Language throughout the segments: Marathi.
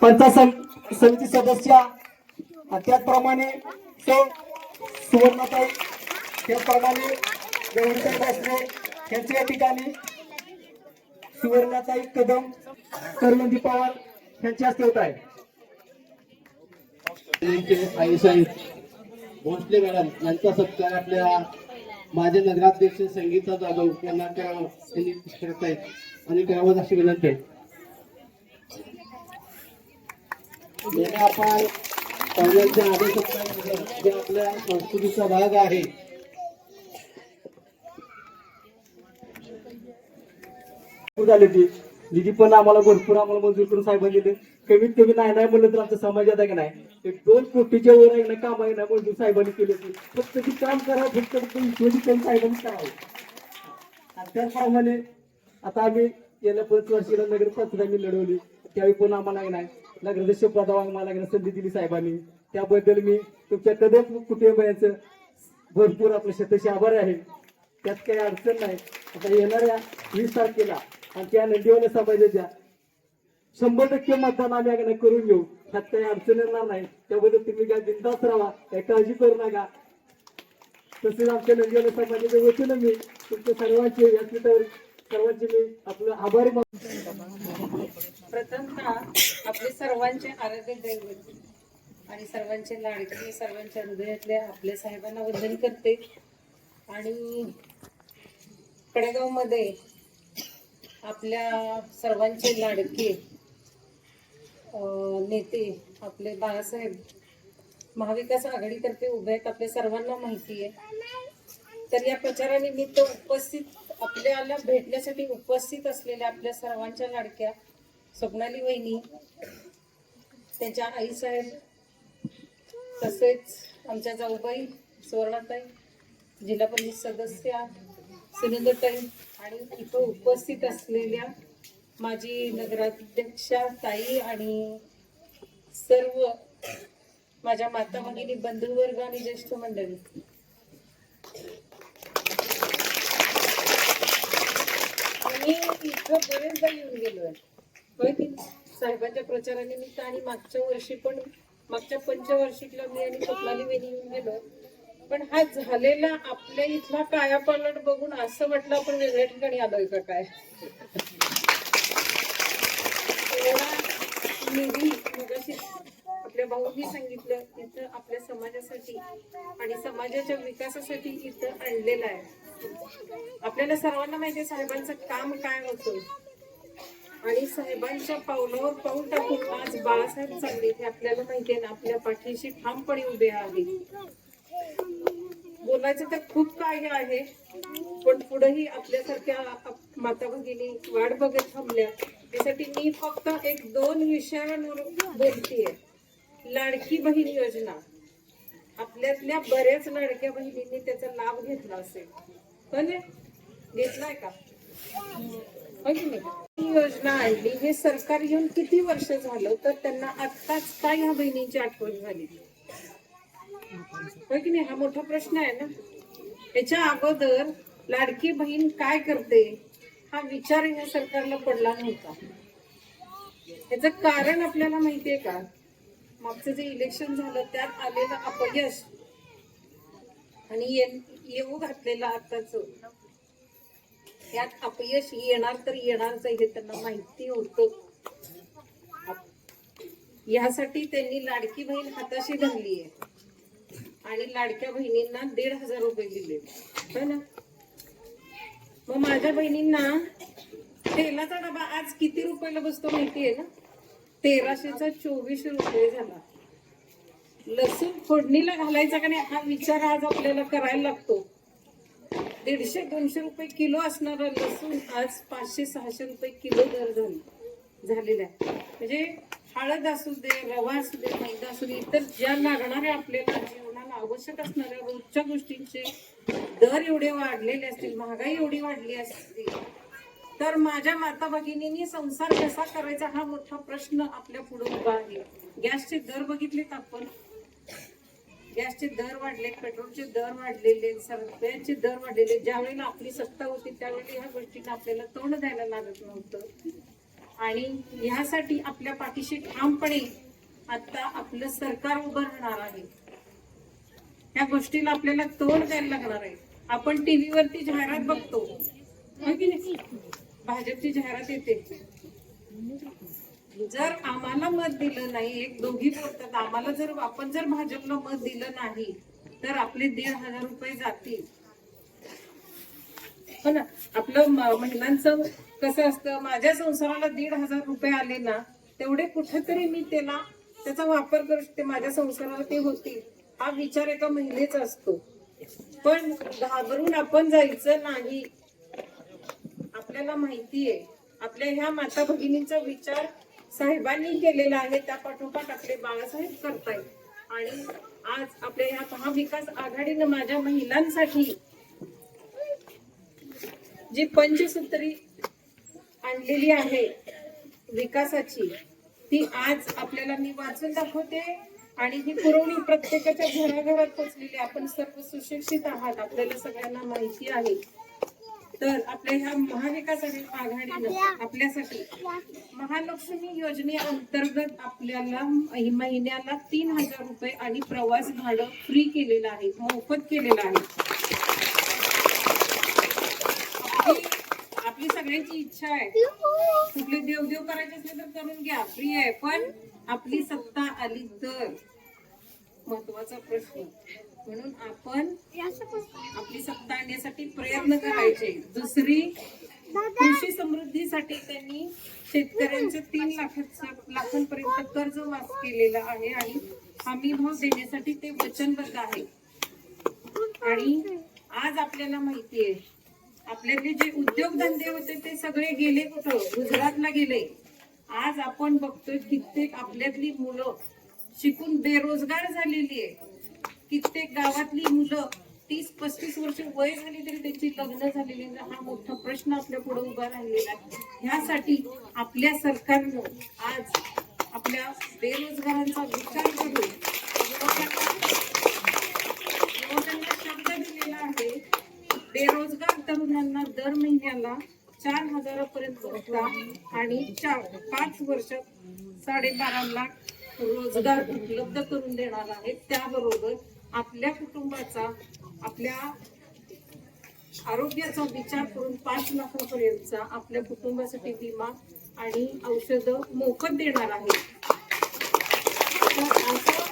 पंचायत समिती सदस्य. त्याचप्रमाणे तो सुवर्णताई त्याचप्रमाणे गौरीताई बसरे यांच्या या ठिकाणी सुवर्णाताई कदम करवंदी पवार यांच्या हस्ते होत आहे. भोसले मॅडम यांचा सत्कार आपल्या माझे नगराध्यक्ष संगीता जाधव यांना करावं त्यांनी करत आहेत आणि करावं अशी विनंती आहे याने आपण पाहुण्यांच्या आदेश जे आपल्या संस्कृतीचा भाग आहे झाली ती निधी पण आम्हाला भरपूर आम्हाला मंजूर करून साहेबांनी दिले कमीत कमी नाही नाही म्हणलं तर आमच्या समाजात आहे की नाही? एक दोन कोटीच्या वर आहे ना काम आहे ना मंजूर साहेबांनी केले ते. फक्त ती काम करा फक्त फक्त हिशोबी साहेबांनी करावं. आणि त्याचप्रमाणे आता आम्ही गेल्या पाच वर्षीला नगर पंचायत आम्ही लढवली. त्यावेळी पण आम्हाला नाही नगराध्यक्ष पदावर आम्हाला संधी दिली साहेबांनी. त्याबद्दल मी तुमच्या कदम कुटुंबियांचं भरपूर आपले शतशी आभार आहे. त्यात काही अडचण नाही. आता येणाऱ्या वीस तारखेला आमच्या नंदीवाला नंदीवाल्या समाजाच्या शंभर टक्के मतदान आम्ही अगदी करून घेऊ. त्यात काही अडचण येणार नाही. त्याबद्दल तुम्ही काय बिंदास राहा. काही काळजी करू नका. तसेच आमच्या नंदीवाल्या समाजाच्या वतीनं मी तुमच्या सर्वांचे व्यासपीठावर सर्वांचे मी आपलं आभारी मानतो. प्रथमतः आपले सर्वांचे आराध्य दैवत आणि सर्वांचे लाडके सर्वांच्या हृदयातले आपल्या साहेबांना वंदन करते. आणि कडेगावमध्ये आपल्या सर्वांचे लाडके अं, नेते आपले बाळासाहेब महाविकास आघाडीतर्फे उभे आहेत आपल्या सर्वांना माहिती आहे. तर या प्रचारानिमित्त उपस्थित आपल्याला भेटण्यासाठी उपस्थित असलेल्या आपल्या सर्वांच्या लाडक्या स्वप्नाली वहिनी त्यांच्या आईसाहेब तसेच आमच्या जाऊबाई सुवर्णाताई जिल्हा परिषद सदस्य सुनंदताई आणि इथं उपस्थित असलेल्या माझी नगराध्यक्षा ताई आणि सर्व माझ्या माता भगिनी बंधुवर्ग आणि ज्येष्ठ मंडळी मी इथं बरेचदा येऊन गेलोय होय की साहेबांच्या प्रचारानिमित्त आणि मागच्या वर्षी पण मागच्या पंचवार्षिकला मी आणि स्वप्नाली वेणी येऊन गेलो. पण हा झालेला आपल्या इथला कायापालट बघून असं वाटलं आपण वेगळ्या ठिकाणी आलोय का काय? निधी मगाशी आपल्या भाऊनी सांगितलं इथं आपल्या समाजासाठी आणि समाजाच्या विकासासाठी इथं आणलेलं आहे. आपल्याला सर्वांना माहिती आहे साहेबांचं काम काय होतं? आणि साहेबांच्या पावलावर पाऊल टाकून आज बाळासाहेब चांगले हे आपल्याला माहिती आहे ना आपल्या पाठीशी ठामपणे उभे आहे. बोलायचं तर खूप काही आहे पण पुढेही आपल्यासारख्या माता भगिनी वाट बघत थांबल्या. त्यासाठी मी फक्त एक दोन विषयांवर बोलतीये. लाडकी बहीण योजना. आपल्यातल्या बऱ्याच लाडक्या बहिणींनी त्याचा लाभ घेतला असेल. हो घेतलाय का? की नाही? ही योजना आणली. हे सरकार येऊन किती वर्ष झालं? तर त्यांना आत्ताच काय ह्या बहिणींची आठवण झाली? की नाही? हा मोठा प्रश्न आहे ना? याच्या अगोदर लाडकी बहीण काय करते? हा विचार ह्या सरकारला पडला नव्हता. याचं कारण आपल्याला माहितीये का? मागचं जे इलेक्शन झालं त्यात आलेलं अपयश आणि ये- येऊ घातलेलं आताच. यात अपयश येणार तर येणारच हे त्यांना माहिती होतं. यासाठी त्यांनी लाडकी बहीण हाताशी धरली आहे. आणि लाडक्या बहिणींना दीड हजार रुपये दिले. हो ना? मग माझ्या बहिणींना तेलाचा डबा आज किती रुपयाला बसतो माहितीये ना? तेराशेचा चोवीसशे रुपये झाला. लसूण फोडणीला घालायचा का नाही हा विचार आज आपल्याला करायला लागतो. दीडशे दोनशे रुपये किलो असणारा लसूण आज पाचशे सहाशे रुपये किलो दर झाली झालेला आहे. म्हणजे हळद असू दे रवा असू दे मैदा असू दे इतर ज्या लागणाऱ्या आपल्याला जीवनाला आवश्यक असणाऱ्या रोजच्या गोष्टींचे दर एवढे वाढलेले असतील महागाई एवढी वाढली असतील तर माझ्या माता भगिनींनी संसार कसा करायचा हा मोठा प्रश्न आपल्या पुढे उभा आहे. गॅसचे दर बघितलेत आपण. गॅसचे दर वाढले पेट्रोलचे दर वाढलेले सगळ्यांचे दर वाढलेले. ज्या वेळेला आपली सत्ता होती त्यावेळी ह्या गोष्टींना आपल्याला तोंड द्यायला लागत नव्हतं. आणि ह्यासाठी आपल्या पाठीशी ठामपणे आता आपलं सरकार उभं राहणार आहे. ह्या गोष्टीला आपल्याला तोंड द्यायला लागणार आहे. आपण टीव्हीवरती जाहिरात बघतो. हो भाजपची जाहिरात येते. जर आम्हाला मत दिलं नाही एक दोघी बोलतात आम्हाला जर आपण जर भाजपला मत दिलं नाही तर आपले दीड हजार रुपये जातील. हो ना? आपलं महिलांचं कसं असतं माझ्या संसाराला दीड हजार रुपये आले ना तेवढे कुठेतरी मी त्याला त्याचा वापर करू शकते माझ्या संसाराला ते होतील. हा विचार एका महिलेचा असतो. पण घाबरून आपण जायचं नाही. आपल्याला माहितीये आपल्या ह्या माता भगिनींचा विचार साहेबांनी केलेला आहे त्या पाठोपाठ आपले बाळासाहेब करतायत. आणि आज आपल्या ह्या महाविकास आघाडीनं माझ्या महिलांसाठी जी पंचसूत्री आणलेली आहे विकासाची ती आज आपल्याला मी वाचून दाखवते. आणि ही पुरवणी प्रत्येकाच्या घराघरात पोचलेली आपण सर्व सुशिक्षित आहात आपल्याला सगळ्यांना माहिती आहे. तर आपल्या ह्या महाविकास आघाडीनं आपल्यासाठी महालक्ष्मी योजनेअंतर्गत आपल्याला महि- महिन्याला तीन हजार रुपये आणि प्रवास भाडं फ्री केलेलं आहे मोफत केलेलं आहे. आपली आपली सगळ्यांची इच्छा आहे. कुठले देवदेव करायचे असले तर करून घ्या फ्री आहे. पण आपली सत्ता आली तर महत्त्वाचा प्रश्न. म्हणून आपण आपली सत्ता आणण्यासाठी प्रयत्न करायचे. दुसरी कृषी समृद्धीसाठी त्यांनी शेतकऱ्यांचे तीन लाखाचं लाखांपर्यंत कर्ज माफ केलेलं आहे आणि हमी भाव देण्यासाठी ते वचनबद्ध आहे. आणि आज आपल्याला माहिती आहे आपल्यातले जे उद्योगधंदे होते ते सगळे गेले कुठं? गुजरातला गेले. आज आपण बघतोय कित्येक आपल्यातली मुलं शिकून बेरोजगार झालेली आहे कित्येक गावातली मुलं तीस पस्तीस वर्ष वय झाली तरी त्यांची लग्न झालेली हा मोठा प्रश्न आपल्या पुढे उभा राहिलेला आहे. ह्यासाठी आपल्या सरकारनं आज आपल्या बेरोजगारांचा विचार करून युवकांना शब्द दिलेला आहे बेरोजगार तरुणांना दर महिन्याला चार हजारापर्यंत भत्ता आणि चार पाच वर्षात साडेबारा लाख रोजगार उपलब्ध करून देणार आहे त्याबरोबर आपल्या कुटुंबाचा आपल्या आरोग्याचा विचार करून पाच लाखापर्यंतचा आपल्या कुटुंबासाठी विमा आणि औषधं मोफत देणार आहे. तर असं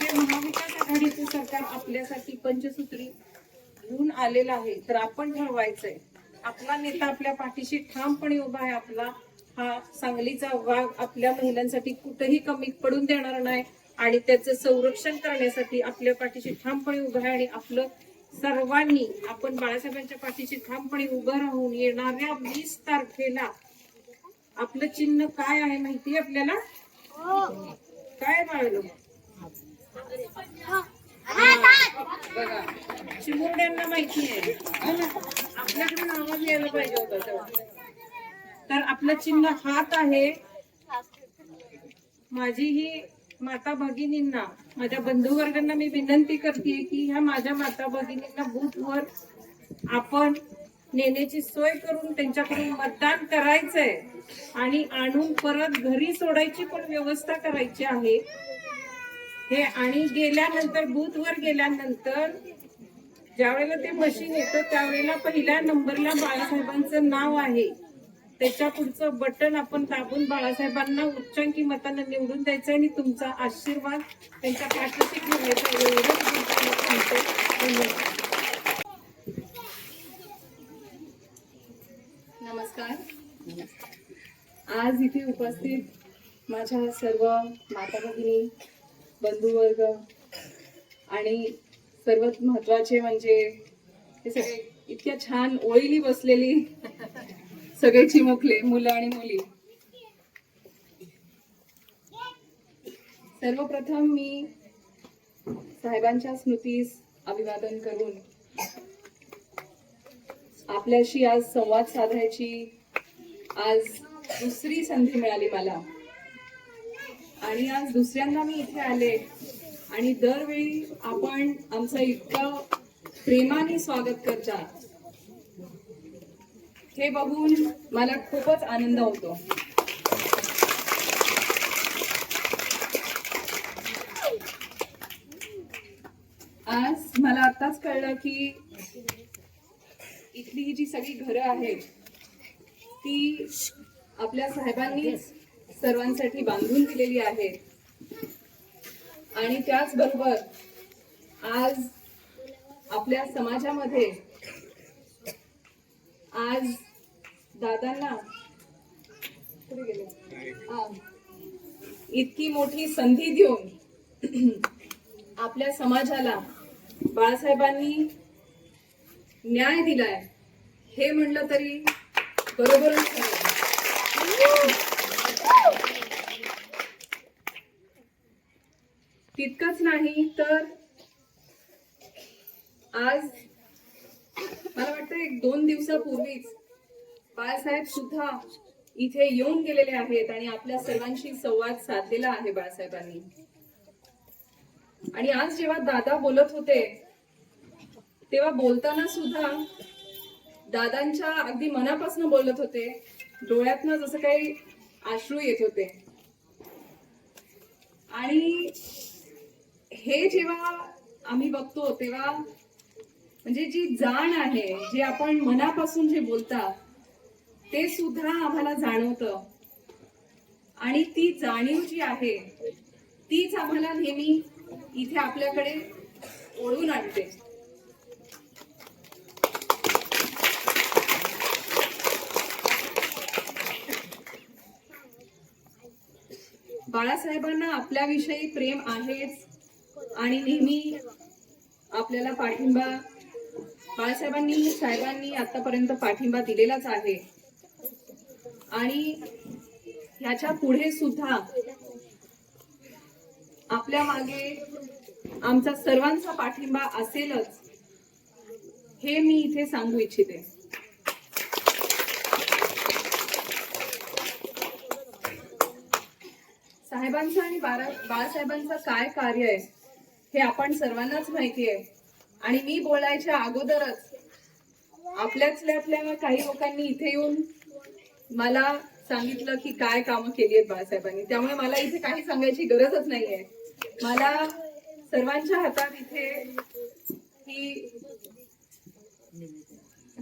हे महाविकास आघाडीचं सरकार आपल्यासाठी पंचसूत्री घेऊन आलेलं आहे. तर आपण ठरवायचंय. आपला नेता आपल्या पाठीशी ठामपणे उभा आहे. आपला हा सांगलीचा वाघ आपल्या महिलांसाठी कुठेही कमी पडून देणार नाही. आणि त्याचं संरक्षण करण्यासाठी आपल्या पाठीशी ठामपणे उभं आहे आणि आपलं सर्वांनी आपण बाळासाहेबांच्या पाठीशी ठामपणे उभं राहून येणाऱ्या वीस तारखेला आपलं चिन्ह काय आहे माहिती आहे आपल्याला? काय बाळलो? बघा चिमुरड्यांना माहिती आहे. हो आपल्याकडून आवाज यायला पाहिजे होता तेव्हा. तर आपलं चिन्ह हात आहे. माझी ही माता भगिनींना माझ्या बंधुवर्गांना मी विनंती करते की ह्या माझ्या माता भगिनींना बूथवर आपण नेण्याची सोय करून त्यांच्याकडून मतदान करायचंय आणि आणून परत घरी सोडायची पण व्यवस्था करायची आहे. हे आणि गेल्यानंतर बूथवर गेल्यानंतर ज्यावेळेला ते मशीन येतं त्यावेळेला पहिल्या नंबरला बाळासाहेबांचं नाव आहे. त्याच्या पुढचं बटन आपण दाबून बाळासाहेबांना उच्चांकी मतानं निवडून द्यायचं आणि तुमचा आशीर्वाद त्यांच्या पाठीशी ठेवायचा. धन्यवाद. नमस्कार आज इथे उपस्थित माझ्या सर्व माता भगिनी बंधुवर्ग आणि सर्वात महत्त्वाचे म्हणजे हे सगळे इतक्या छान ओळीली बसलेली सगळे चिमुकले मुलं आणि मुली. सर्वप्रथम मी साहेबांच्या स्मृतीस अभिवादन करून आपल्याशी आज संवाद साधायची आज दुसरी संधी मिळाली मला. आणि आज दुसऱ्यांदा मी इथे आले आणि दरवेळी आपण आमचं इतकं प्रेमाने स्वागत करतात हे बघून मला खूपच आनंद होतो. आज मला आताच कळलं की इथली ही जी सगळी घरं आहेत ती आपल्या साहेबांनीच सर्वांसाठी बांधून दिलेली आहे आणि त्याचबरोबर आज आपल्या समाजामध्ये आज दादांना. कुठे गेले? इतकी मोठी संधी देऊन आपल्या समाजाला बाळासाहेबांनी न्याय दिलाय हे म्हणलं तरी बरोबरच तितकच तितकंच नाही तर आज मला वाटतं एक दोन दिवसापूर्वीच बाळासाहेब सुद्धा इथे येऊन गेलेले आहेत आणि आपल्या सर्वांशी संवाद साधलेला आहे बाळासाहेबांनी. आणि आज जेव्हा दादा बोलत होते तेव्हा बोलताना सुद्धा दादांच्या अगदी मनापासून बोलत होते डोळ्यातनं जसं काही आश्रू येत होते. आणि हे जेव्हा आम्ही बघतो तेव्हा म्हणजे जी जाण आहे जे आपण मनापासून जे बोलता ते सुद्धा आम्हाला जाणवतं. आणि ती जाणीव जी आहे तीच आम्हाला नेहमी इथे आपल्याकडे ओढून आणते. बाळासाहेबांना आपल्याविषयी प्रेम आहेच आणि नेहमी आपल्याला पाठिंबा बाळासाहेबांनी साहेबांनी आतापर्यंत पाठिंबा दिलेलाच आहे. आणि ह्याच्या पुढे सुद्धा आपल्या मागे आमचा सर्वांचा पाठिंबा असेलच हे मी इथे सांगू इच्छिते. साहेबांचं आणि बारा बाळासाहेबांचं काय कार्य आहे हे आपण सर्वांनाच माहिती आहे. आणि मी बोलायच्या अगोदरच आपल्यातल्या काही लोकांनी इथे येऊन मला सांगितलं की काय कामं केली आहेत बाळासाहेबांनी. त्यामुळे मला इथे काही सांगायची गरजच नाहीये. मला सर्वांच्या हातात इथे ही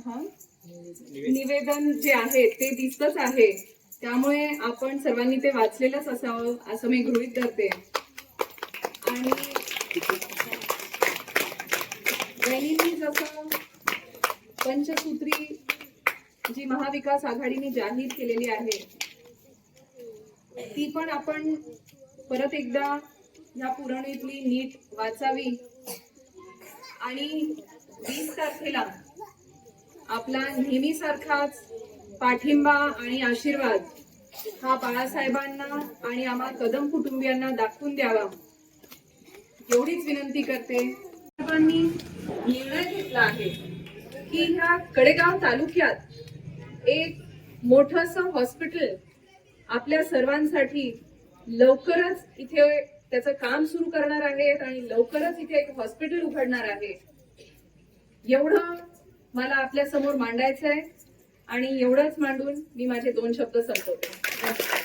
हा? निवेदन जे आहे ते दिसतच आहे. त्यामुळे आपण सर्वांनी ते वाचलेलंच असावं असं मी गृहीत धरते. आणि बहिणींनी जसं पंचसूत्री जी महाविकास आघाडीने जाहीर केलेली आहे ती पण आपण परत एकदा ह्या पुरवणीतली नीट वाचावी. आणि वीस तारखेला आपला नेहमीसारखाच पाठिंबा आणि आशीर्वाद हा बाळासाहेबांना आणि आम्हा कदम कुटुंबियांना दाखवून द्यावा. एवढीच विनंती करते. साहेबांनी निर्णय घेतला आहे की ह्या कडेगाव तालुक्यात एक मोठंसं हॉस्पिटल आपल्या सर्वांसाठी लवकरच इथे त्याचं काम सुरू करणार आहेत आणि लवकरच इथे एक हॉस्पिटल उघडणार आहे. एवढं मला आपल्यासमोर मांडायचं आहे आणि एवढंच मांडून मी माझे दोन शब्द संपवते.